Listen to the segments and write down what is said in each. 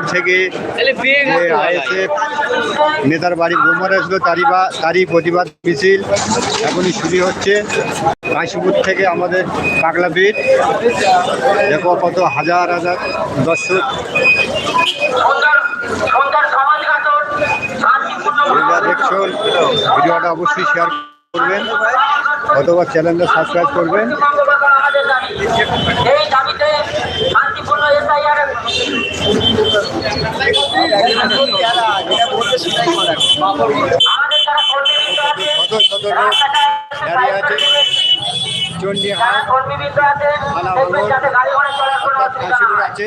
পর থেকে যে আইএসএফ নেতার বাড়ি বোমার আসলো তারই বা তারই প্রতিবাদ মিছিল। এখনই শুরু হচ্ছে। কাশীপুর থেকে আমাদের পাগলা ভিড়। দেখো কত হাজার হাজার দর্শক। ভিডিওটা অবশ্যই শেয়ার করবেন। অথবা চ্যানেলটা সাবস্ক্রাইব করবেন এই দাবিতে শান্তিপূর্ণ এসআইআর আমাদের যারা কর্মীবৃন্দ আছে কত কত লোক দাঁড়িয়ে আছে আছে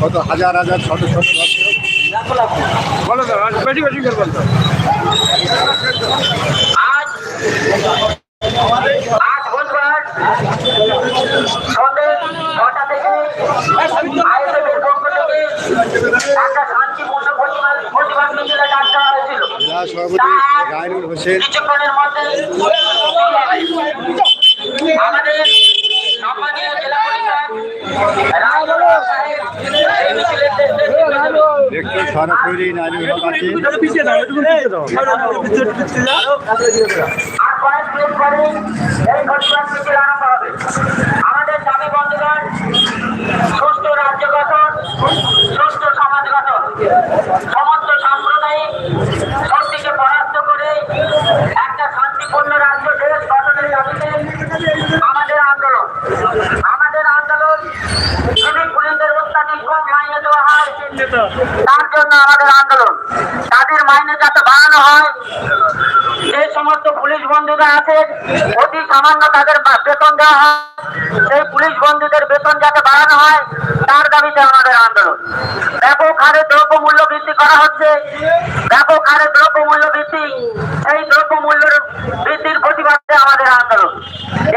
কত হাজার হাজার ছোট দর্শক বলো তো বেশি বেশি করে বলতো আজ সন্ধ্যে ছটা থেকে আইএসএফ এর পক্ষ থেকে একটা শান্তিপূর্ণ প্রতিবাদ প্রতিবাদ মিছিলে ডাকা হয়েছিল জেলা সভাপতি রায়নুল হোসেন। আমাদের সম্মানীয় জেলা সরাসরি নারী আছে। আর কয়েক মিনিট পরে এই প্রতিবাদ মিছিল আরম্ভ হবে আমাদের দাবি বন্ধুগণ সুস্থ রাজ্য গঠন সুস্থ সমাজ গঠন সমস্ত সাম্প্রদায়িক শক্তিকে পরাস্ত করে একটা শান্তিপূর্ণ রাজ্য দেশ গঠনের দাবিতে আমাদের আন্দোলন আমাদের আন্দোলন সিভিক পুলিশদের অত্যাধিক কম মাইনে দেওয়া হয় তার জন্য আমাদের আন্দোলন। তাদের মাইনে যাতে বাড়ানো হয়, যে সমস্ত পুলিশ বন্ধুরা আছেন অতি সামান্য তাদের বেতন দেওয়া হয়, সেই পুলিশ বন্ধুদের বেতন যাতে বাড়ানো হয়, তার দাবিতে আমাদের আন্দোলন। ব্যাপক হারে দ্রব্য মূল্য বৃদ্ধি করা হচ্ছে। ব্যাপক হারে দ্রব্য মূল্য বৃদ্ধি, সেই দ্রব্য মূল্যের বৃদ্ধির প্রতিবাদে আমাদের আন্দোলন।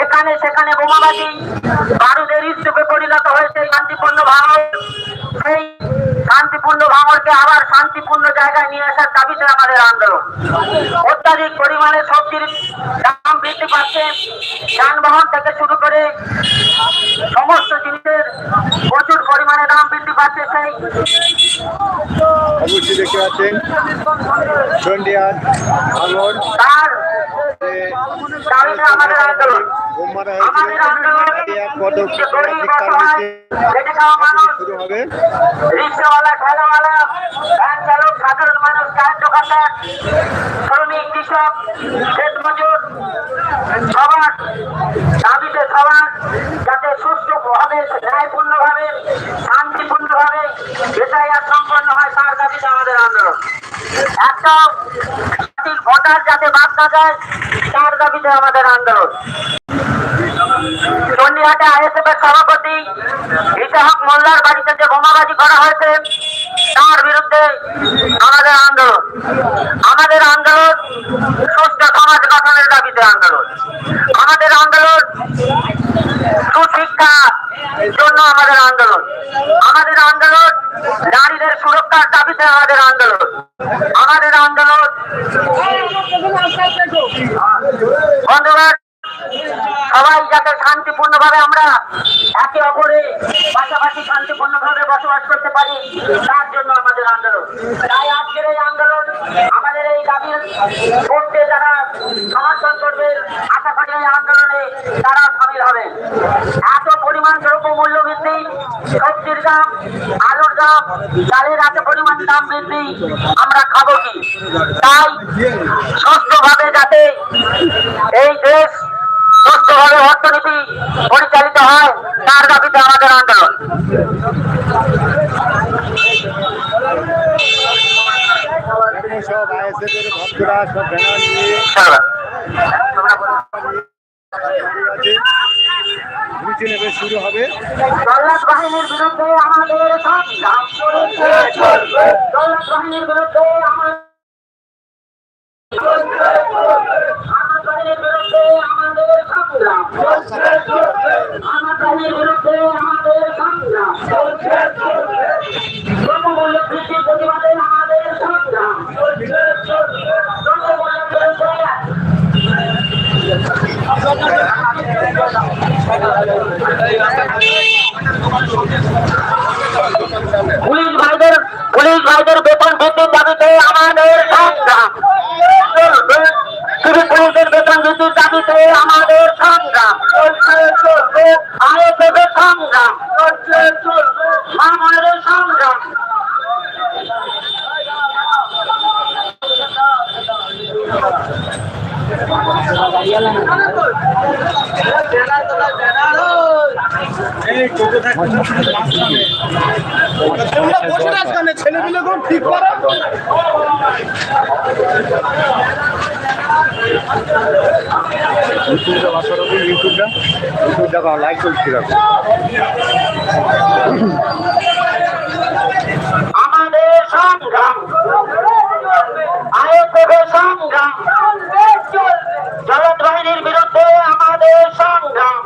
এখানে সেখানে বোমাবাজি বারুদের স্তূপে পরিণত হয়েছে শান্তিপূর্ণ ভাঙর সেই শান্তিপূর্ণ ভাঙরকে আবার শান্তিপূর্ণ নিয়ে আসার দাবিতে আমাদের আন্দোলন। অত্যাধিক পরিমাণে সবজির দাম বৃদ্ধি পাচ্ছে। যানবাহন থেকে শুরু করে সমস্ত জিনিসের প্রচুর পরিমাণে দাম বৃদ্ধি পাচ্ছে সেই অবশ্যই দেখতে পাচ্ছেন তার দাবিতে আমাদের আন্দোলন। হয়েছিল। পদক শুরু হবে। সাধারণ মানুষ দোকানদার শ্রমিক কৃষক ক্ষেত মজুর সবার দাবিতে সবার যাতে সুস্থভাবে ন্যায়পূর্ণভাবে শান্তিপূর্ণভাবে এসআইআর সম্পন্ন হয় তার দাবিতে আমাদের আন্দোলন। একটা ভোটার যাতে বাদ না যায় তার দাবিতে আমাদের আন্দোলন। চন্ডিহাটে আইএসএফ এর সভাপতি ইতিহাক মোল্লার বাড়িতে যে বোমাবাজি করা হয়েছে, তার বিরুদ্ধে আমাদের আন্দোলন। আমাদের আন্দোলন সুস্থ সমাজ গঠনের দাবিতে আন্দোলন। আমাদের আন্দোলন সুশিক্ষা জন্য আমাদের আন্দোলন। আমাদের আন্দোলন নারীদের সুরক্ষার দাবিতে আমাদের আন্দোলন। আমাদের আন্দোলন বন্ধুগণ সবাই যাতে শান্তিপূর্ণভাবে আমরা একে অপরে পাশাপাশি শান্তিপূর্ণভাবে বসবাস করতে পারি, তার জন্য আমাদের আন্দোলন। তাই আজকের এই আন্দোলন আমাদের এই দাবি করতে যারা সমর্থন করবে, আশা করি এই আন্দোলনে তারা সামিল হবে। এত পরিমাণ দ্রব্য মূল্য বৃদ্ধি, সবজির দাম, আলুর দাম, চালের এত পরিমাণ দাম বৃদ্ধি আমরা খাব কি? তাই সুস্থভাবে যাতে এই দেশ সুস্থভাবে অর্থনীতি পরিচালিত হয়, তার দাবিতে আমাদের আন্দোলন। সব আইএসএফ এর ভক্তরা সব শুরু হবে আমাদের আমার বিরুদ্ধে আমাদের সংগ্রাম। বাহিনীর বিরুদ্ধে আমাদের সংগ্রাম। চলছে বৃদ্ধির প্রতিবাদে আমাদের সংগ্রাম। চলছে চলবে দ্রব্যমূল্য বিরুদ্ধে পুলিশ ভাইদের পুলিশ ভাইদের বেতন বৃদ্ধির দাবিতে আমাদের সংগ্রাম চলবে। সিভিক বৃদ্ধির দাবিতে আমাদের সংগ্রাম। আয়োজকের সংগ্রাম। আমাদের সংগ্রাম। ইউটিউবটা বাসা ইউটিউবটা ইউটিউব দেখো লাইক করছি বাহিনীর বিরুদ্ধে আমাদের সংগ্রাম।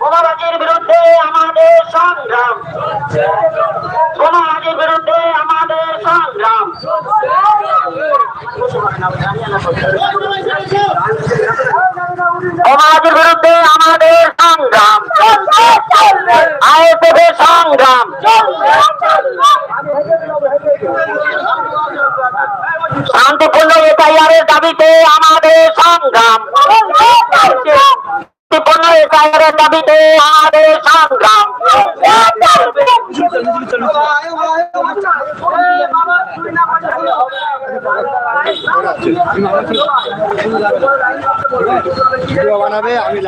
বোমাবাজির বিরুদ্ধে আমাদের সংগ্রাম বোমাবাজির বিরুদ্ধে আমাদের সংগ্রাম বোমাবাজির বিরুদ্ধে আমাদের সংগ্রাম আয়োজকের সংগ্রাম শান্তিপূর্ণ এসআইআরের দাবিতে আমাদের সংগ্রাম শান্তিপূর্ণ দাবিতে আমাদের সংগ্রাম। বানাবে আমি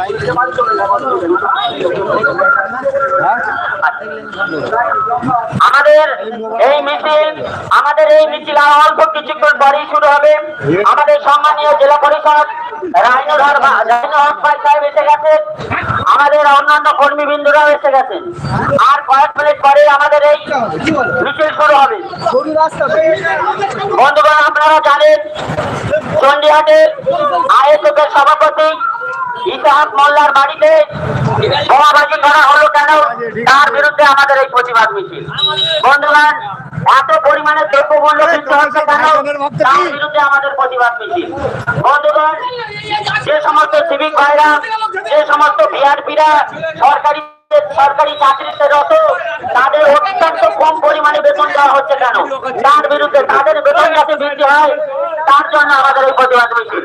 আমাদের এই মিছিল, আমাদের এই মিছিল আর অল্প কিছুক্ষণ পরেই শুরু হবে। আমাদের সম্মানীয় জেলা পরিষদ আমাদের অন্যান্য কর্মীবৃন্দরাও এসে গেছেন আর কয়েক মিনিট পরে আমাদের এই মিছিল শুরু হবে। বন্ধুগণ, আপনারা জানেন চন্ডিহাটের আইএসএফের সভাপতি ইতিহাস মোল্লার বাড়িতে বোমাবাজি করা হলো কেন? তার বিরুদ্ধে আমাদের এই প্রতিবাদ মিছিল। বন্ধুগণ, এত পরিমাণে দ্রব্যমূল্য বৃদ্ধি হচ্ছে কেন? তার বিরুদ্ধে আমাদের প্রতিবাদ মিছিল। বন্ধুগণ, যে সমস্ত সিভিক ভাইরা, যে সমস্ত ভিআরপিরা সরকারি সরকারি চাকরিতে রত, তাদের অত্যন্ত কম পরিমাণে বেতন দেওয়া হচ্ছে কেন? তার বিরুদ্ধে তাদের বেতন যাতে বৃদ্ধি হয়, তার জন্য আমাদের এই প্রতিবাদ মিছিল।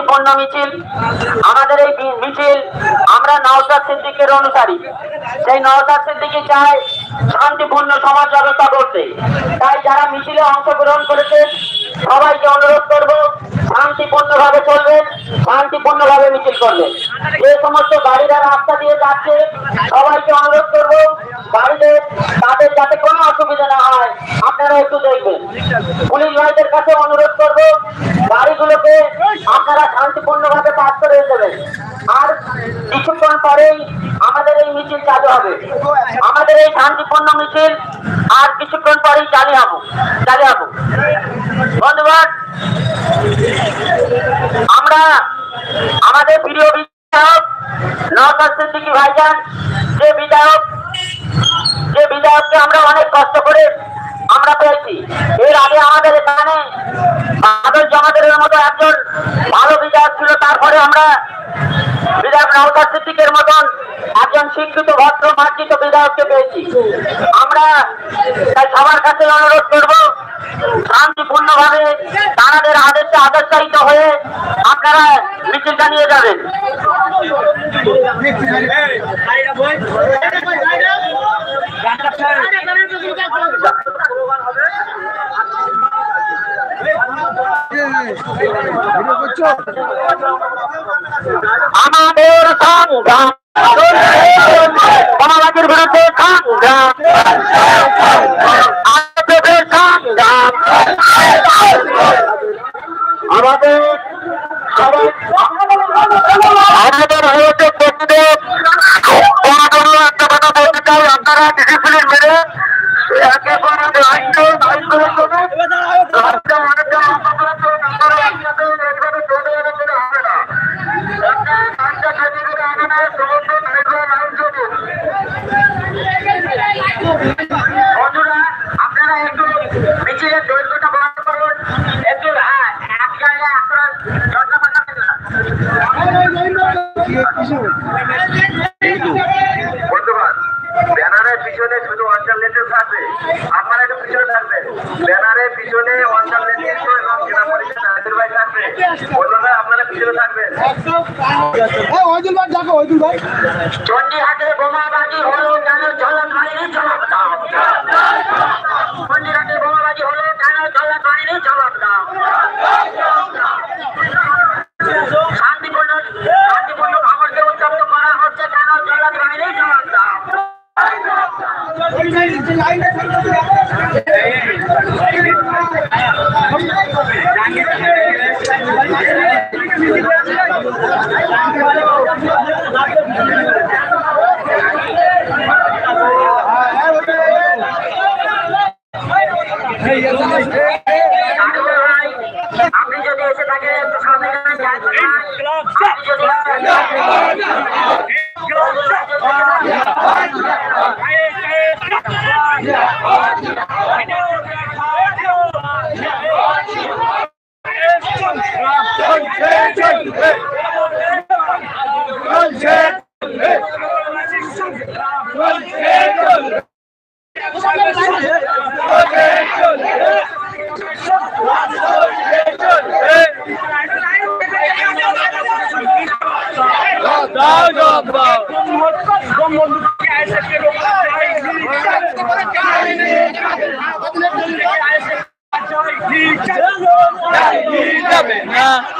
শান্তিপূর্ণ মিছিল। আমাদের এই মিছিল আমরা নওসাদ সিদ্দিকের অনুসারী। সেই নওসাদ সিদ্দিকি চায় শান্তিপূর্ণ সমাজ ব্যবস্থা করতে। তাই যারা মিছিলে অংশগ্রহণ করেছে, সবাইকে অনুরোধ করব শান্তিপূর্ণ ভাবে চলবেন শান্তিপূর্ণ ভাবে মিছিল করবেন। যে সমস্ত গাড়িরা রাস্তা দিয়ে যাচ্ছে, সবাইকে অনুরোধ করব গাড়িদের তাদের যাতে কোনো অসুবিধা না হয়, আপনারা একটু দেখবেন। পুলিশ ভাইদের কাছে অনুরোধ করব গাড়িগুলোকে আপনারা শান্তিপূর্ণ ভাবে পাস করে দেবেন আর কিছুক্ষণ পরেই আমাদের এই মিছিল চালু হবে। আমাদের এই শান্তিপূর্ণ মিছিল আর কিছুক্ষণ পরেই চালু হব। চালু হব। ধন্যবাদ আমরা আমাদের প্রিয় বিধায়ক নওসাদ সিদ্দিকী ভাইজান, যে বিধায়ক যে বিধায়ককে আমরা অনেক কষ্ট করে আমরা পেয়েছি। এর আগে আমাদের এখানে বাদল জমাদের মতো একজন ভালো বিধায়ক ছিল, তারপরে আমরা সিদ্দিকের মতন একজন শিক্ষিত ভদ্র মার্জিত বিধায়ককে পেয়েছি। আমরা তাই সবার কাছে অনুরোধ করব শান্তিপূর্ণ ভাবে তাদের আদেশে আদেশায়িত হয়ে আপনারা মিছিলটা নিয়ে যাবেন। আমাদের সংগ্রাম সমাজের বিরুদ্ধে সংগ্রাম আমাদের সংগ্রাম আমাদের আমাদের আয়োজক বন্ধুদের কোনো কোনো একটা কথা বলতে চাই আপনারা ডিসিপ্লিন মেনে ব্যানারের পিছনে শুধু অঞ্চল লেন্ডের থাকবে। আপনারা একটু পিছনে থাকবেন। ব্যানারের পিছনে অঞ্চল লেন্ডের এবং জেলা পরিষদ রাজের ভাই থাকবে। বন্ধুরা আপনারা পিছনে থাকবেন। চণ্ডীহাটে বোমাবাজি Yeah.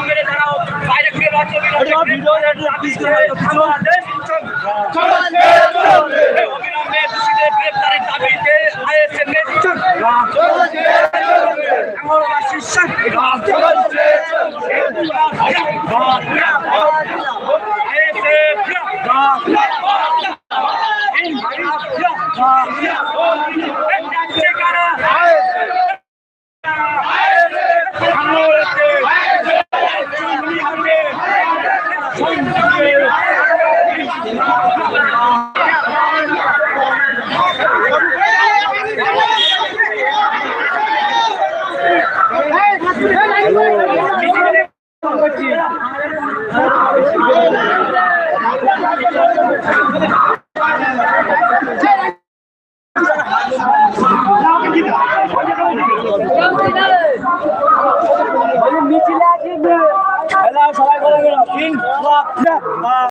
অবিলম্বে দোষীদের গ্রেপ্তারের দাবিতে আইএসএ নেতৃত্ব হ্যালো